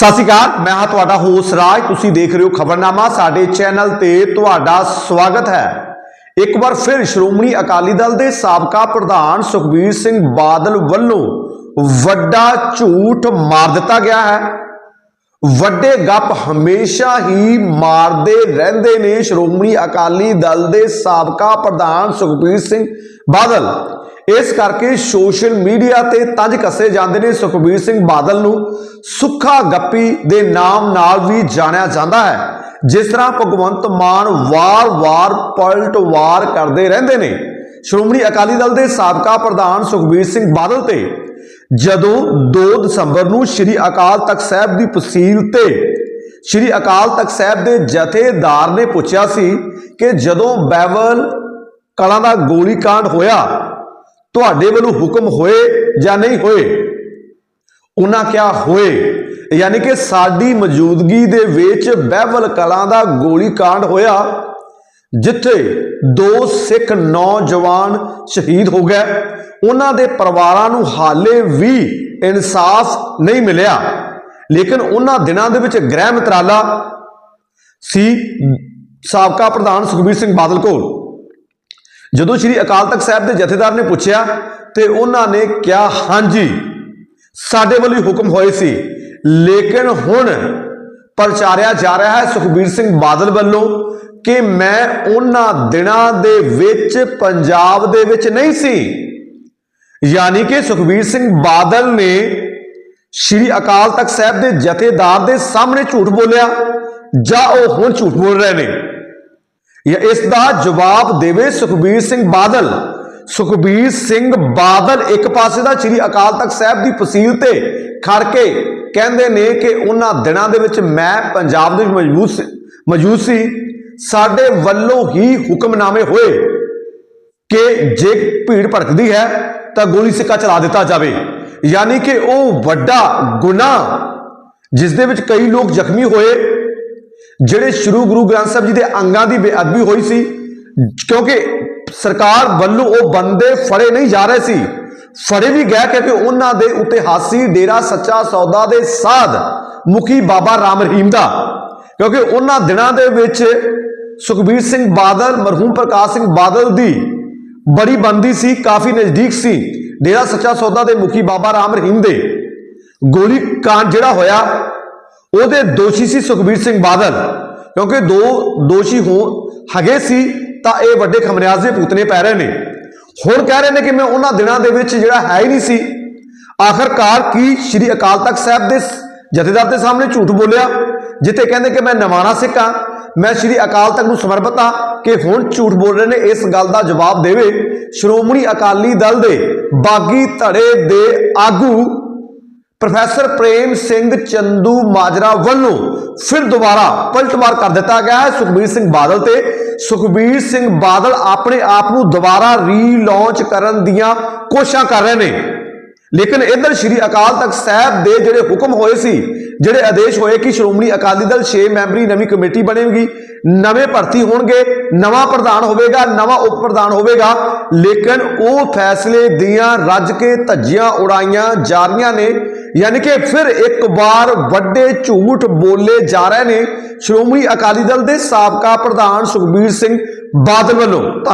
ਸਤਿ ਸ਼੍ਰੀ ਅਕਾਲ, ਮੈਂ ਹਾਂ ਤੁਹਾਡਾ ਹੋਸ ਰਾਜ। ਤੁਸੀਂ ਦੇਖ ਰਹੇ ਹੋ ਖਬਰਨਾਮਾ। ਸਾਡੇ ਚੈਨਲ ਤੇ ਤੁਹਾਡਾ ਸਵਾਗਤ ਹੈ। ਇੱਕ ਵਾਰ ਫਿਰ ਸ਼੍ਰੋਮਣੀ ਅਕਾਲੀ ਦਲ ਦੇ ਸਾਬਕਾ ਪ੍ਰਧਾਨ ਸੁਖਬੀਰ ਸਿੰਘ ਬਾਦਲ ਵੱਲੋਂ ਵੱਡਾ ਝੂਠ ਮਾਰ ਦਿੱਤਾ ਗਿਆ ਹੈ। ਵੱਡੇ ਗੱਪ ਹਮੇਸ਼ਾ ਹੀ ਮਾਰਦੇ ਰਹਿੰਦੇ ਨੇ ਸ਼੍ਰੋਮਣੀ ਅਕਾਲੀ ਦਲ ਦੇ ਸਾਬਕਾ ਪ੍ਰਧਾਨ ਸੁਖਬੀਰ ਸਿੰਘ ਬਾਦਲ। ਇਸ ਕਰਕੇ ਸੋਸ਼ਲ ਮੀਡੀਆ ਤੇ ਤੰਜ ਕੱਸੇ ਜਾਂਦੇ ਨੇ ਸੁਖਬੀਰ ਸਿੰਘ ਬਾਦਲ ਨੂੰ। ਸੁੱਖਾ ਗੱਪੀ ਦੇ ਨਾਮ ਨਾਲ ਵੀ ਜਾਣਿਆ ਜਾਂਦਾ ਹੈ। ਜਿਸ ਤਰ੍ਹਾਂ ਭਗਵੰਤ ਮਾਨ ਵਾਰ-ਵਾਰ ਪਲਟਵਾਰ ਕਰਦੇ ਰਹਿੰਦੇ ਨੇ। ਸ਼੍ਰੋਮਣੀ ਅਕਾਲੀ ਦਲ ਦੇ ਸਾਬਕਾ ਪ੍ਰਧਾਨ ਸੁਖਬੀਰ ਸਿੰਘ ਬਾਦਲ ਤੇ ਜਦੋਂ 2 ਦਸੰਬਰ ਨੂੰ ਸ੍ਰੀ ਅਕਾਲ ਤਖਤ ਸਾਹਿਬ ਦੀ ਤਸੀਲ ਤੇ ਸ੍ਰੀ ਅਕਾਲ ਤਖਤ ਸਾਹਿਬ ਦੇ ਜਥੇਦਾਰ ਨੇ ਪੁੱਛਿਆ ਸੀ ਕਿ ਜਦੋਂ ਬੈਵਲ ਕਲਾਂ ਦਾ ਗੋਲੀकांड ਹੋਇਆ ਤੁਹਾਡੇ ਵੱਲੋਂ ਹੁਕਮ ਹੋਏ ਜਾਂ ਨਹੀਂ ਹੋਏ? ਉਹਨਾਂ ਕਿਹਾ ਹੋਏ, ਯਾਨੀ ਕਿ ਸਾਡੀ ਮੌਜੂਦਗੀ ਦੇ ਵਿੱਚ ਬਹਿਵਲ ਕਲਾਂ ਦਾ ਗੋਲੀकांड ਹੋਇਆ, ਜਿੱਥੇ ਦੋ ਸਿੱਖ ਨੌਜਵਾਨ ਸ਼ਹੀਦ ਹੋ ਗਏ। ਉਹਨਾਂ ਦੇ ਪਰਿਵਾਰਾਂ ਨੂੰ ਹਾਲੇ ਵੀ ਇਨਸਾਫ ਨਹੀਂ ਮਿਲਿਆ, ਲੇਕਿਨ ਉਹਨਾਂ ਦਿਨਾਂ ਦੇ ਵਿੱਚ ਗ੍ਰਹਿ ਮੰਤਰਾਲਾ ਸੀ ਸਾਬਕਾ ਪ੍ਰਧਾਨ ਸੁਖਬੀਰ ਸਿੰਘ ਬਾਦਲ ਕੋਲ। ਜਦੋਂ ਸ੍ਰੀ ਅਕਾਲ ਤਖਤ ਸਾਹਿਬ ਦੇ ਜਥੇਦਾਰ ਨੇ ਪੁੱਛਿਆ ਤੇ ਉਹਨਾਂ ਨੇ ਕਿਹਾ, ਹਾਂਜੀ, ਸਾਡੇ ਵੱਲੋਂ ਹੀ ਹੁਕਮ ਹੋਏ ਸੀ, ਲੇਕਿਨ ਹੁਣ ਪ੍ਰਚਾਰਿਆ ਜਾ ਰਿਹਾ ਹੈ ਸੁਖਬੀਰ ਸਿੰਘ ਬਾਦਲ ਵੱਲੋਂ ਕਿ ਮੈਂ ਉਹਨਾਂ ਦਿਨਾਂ ਦੇ ਵਿੱਚ ਪੰਜਾਬ ਦੇ ਵਿੱਚ ਨਹੀਂ ਸੀ। ਯਾਨੀ ਕਿ ਸੁਖਬੀਰ ਸਿੰਘ ਬਾਦਲ ਨੇ ਸ਼੍ਰੀ ਅਕਾਲ ਤਖਤ ਸਾਹਿਬ ਦੇ ਜਥੇਦਾਰ ਦੇ ਸਾਹਮਣੇ ਝੂਠ ਬੋਲਿਆ ਜਾਂ ਉਹ ਹੁਣ ਝੂਠ ਬੋਲ ਰਹੇ ਨੇ? ਇਸ ਦਾ ਜਵਾਬ ਦੇਵੇ ਸੁਖਬੀਰ ਸਿੰਘ ਬਾਦਲ। ਸੁਖਬੀਰ ਸਿੰਘ ਬਾਦਲ ਇੱਕ ਪਾਸੇ ਦਾ ਸ੍ਰੀ ਅਕਾਲ ਤਖਤ ਸਾਹਿਬ ਦੀ ਫਸੀਲ ਤੇ ਖੜ ਕੇ ਕਹਿੰਦੇ ਨੇ ਕਿ ਉਹਨਾਂ ਦਿਨਾਂ ਦੇ ਵਿੱਚ ਮੈਂ ਪੰਜਾਬ ਦੇ ਵਿੱਚ ਮੌਜੂਦ ਸੀ ਮੌਜੂਦ ਸੀ। ਸਾਡੇ ਵੱਲੋਂ ਹੀ ਹੁਕਮਨਾਮੇ ਹੋਏ ਕਿ ਜੇ ਭੀੜ ਭੜਕਦੀ ਹੈ ਤਾਂ ਗੋਲੀ ਸਿੱਕਾ ਚਲਾ ਦਿੱਤਾ ਜਾਵੇ। ਯਾਨੀ ਕਿ ਉਹ ਵੱਡਾ ਗੁਨਾਹ, ਜਿਸ ਦੇ ਵਿੱਚ ਕਈ ਲੋਕ ਜ਼ਖਮੀ ਹੋਏ। ਜਿਹੜੇ ਸ਼੍ਰੀ ਗੁਰੂ ਗ੍ਰੰਥ ਸਾਹਿਬ ਜੀ ਦੇ ਅੰਗਾਂ ਦੀ ਬੇਅਦਬੀ ਹੋਈ ਸੀ, ਕਿਉਂਕਿ ਸਰਕਾਰ ਵੱਲੋਂ ਉਹ ਬੰਦੇ ਫੜੇ ਨਹੀਂ ਜਾ ਰਹੇ ਸੀ। ਫੜੇ ਵੀ ਗਏ ਕਿਉਂਕਿ ਉਹਨਾਂ ਦੇ ਉੱਤੇ ਹਾਸੀ, ਡੇਰਾ, ਸੱਚਾ ਸੌਦਾ ਦੇ ਸਾਧ ਮੁਖੀ ਬਾਬਾ ਰਾਮ ਰਹੀਮ ਦਾ। ਕਿਉਂਕਿ ਉਹਨਾਂ ਦਿਨਾਂ ਦੇ ਵਿੱਚ ਸੁਖਬੀਰ ਸਿੰਘ ਬਾਦਲ, ਮਰਹੂਮ ਪ੍ਰਕਾਸ਼ ਸਿੰਘ ਬਾਦਲ ਦੀ ਬੜੀ ਬੰਦੀ ਸੀ, ਕਾਫੀ ਨਜ਼ਦੀਕ ਸੀ। ਡੇਰਾ, ਸੱਚਾ ਸੌਦਾ ਦੇ ਮੁਖੀ ਬਾਬਾ ਰਾਮ ਰਹੀਮ ਦੇ। ਗੋਲੀ ਕਾਂਡ ਜਿਹੜਾ ਹੋਇਆ ਉਹਦੇ ਦੋਸ਼ੀ ਸੀ ਸੁਖਬੀਰ ਸਿੰਘ ਬਾਦਲ। ਕਿਉਂਕਿ ਦੋ ਦੋਸ਼ੀ ਹੋ ਹੈਗੇ ਸੀ, ਤਾਂ ਇਹ ਵੱਡੇ ਖਮਰਿਆਜ਼ ਦੇ ਪੁੱਤਨੇ ਪੈ ਰਹੇ ਨੇ। ਹੁਣ ਕਹਿ ਰਹੇ ਨੇ ਕਿ ਮੈਂ ਉਹਨਾਂ ਦਿਨਾਂ ਦੇ ਵਿੱਚ ਜਿਹੜਾ ਹੈ ਹੀ ਨਹੀਂ ਸੀ। ਆਖਰਕਾਰ ਕੀ ਸ੍ਰੀ ਅਕਾਲ ਤਖਤ ਸਾਹਿਬ ਦੇ ਜਥੇਦਾਰ ਦੇ ਸਾਹਮਣੇ ਝੂਠ ਬੋਲਿਆ? ਜਿੱਥੇ ਕਹਿੰਦੇ ਕਿ ਮੈਂ ਨਵਾਣਾ ਸਿੱਖ ਹਾਂ, ਮੈਂ ਸ੍ਰੀ ਅਕਾਲ ਤਖਤ ਨੂੰ ਸਮਰਪਿਤ ਹਾਂ ਕਿ ਹੁਣ ਝੂਠ ਬੋਲ ਰਹੇ ਨੇ, ਇਸ ਗੱਲ ਦਾ ਜਵਾਬ ਦੇਵੇ ਸ਼੍ਰੋਮਣੀ ਅਕਾਲੀ ਦਲ ਦੇ ਬਾਗੀ ਧੜੇ ਦੇ ਆਗੂ ਪ੍ਰੋਫੈਸਰ ਪ੍ਰੇਮ ਸਿੰਘ ਚੰਦੂ ਮਾਜਰਾ ਵੱਲੋਂ ਫਿਰ ਦੁਬਾਰਾ ਪਲਟਵਾਰ ਕਰ ਦਿੱਤਾ ਗਿਆ ਹੈ। ਸੁਖਬੀਰ ਸਿੰਘ ਬਾਦਲ ਤੇ ਸੁਖਬੀਰ ਸਿੰਘ ਬਾਦਲ ਆਪਣੇ ਆਪ ਨੂੰ ਦੁਬਾਰਾ ਰੀਲਾਂਚ ਕਰਨ ਦੀਆਂ ਕੋਸ਼ਿਸ਼ਾਂ ਕਰ ਰਹੇ ਨੇ। ਲੇਕਿਨ ਇਧਰ ਸ਼੍ਰੀ ਅਕਾਲ ਤਖਤ ਸਾਹਿਬ ਦੇ ਜਿਹੜੇ ਹੁਕਮ ਹੋਏ ਸੀ, ਜਿਹੜੇ ਆਦੇਸ਼ ਹੋਏ ਕਿ ਸ਼੍ਰੋਮਣੀ ਅਕਾਲੀ ਦਲ 6 ਮੈਂਬਰੀ ਨਵੀਂ ਕਮੇਟੀ ਬਣੇਗੀ, ਨਵੇਂ ਭਰਤੀ ਹੋਣਗੇ, ਨਵਾਂ ਪ੍ਰਧਾਨ ਹੋਵੇਗਾ, ਨਵਾਂ ਉਪ ਪ੍ਰਧਾਨ ਹੋਵੇਗਾ, ਲੇਕਿਨ ਉਹ ਫੈਸਲੇ ਦੀਆਂ ਰੱਜ ਕੇ ਧੱਜੀਆਂ ਉਡਾਈਆਂ ਜਾ ਰਹੀਆਂ ਨੇ, ਯਾਨੀ ਕਿ ਫਿਰ ਇੱਕ ਵਾਰ ਵੱਡੇ ਝੂਠ ਬੋਲੇ ਜਾ ਰਹੇ ਨੇ, ਸ਼੍ਰੋਮਣੀ ਅਕਾਲੀ ਦਲ ਦੇ ਸਾਬਕਾ ਪ੍ਰਧਾਨ ਸੁਖਬੀਰ ਸਿੰਘ ਬਾਦਲ ਵੱਲੋਂ। ਧੰਨਵਾਦ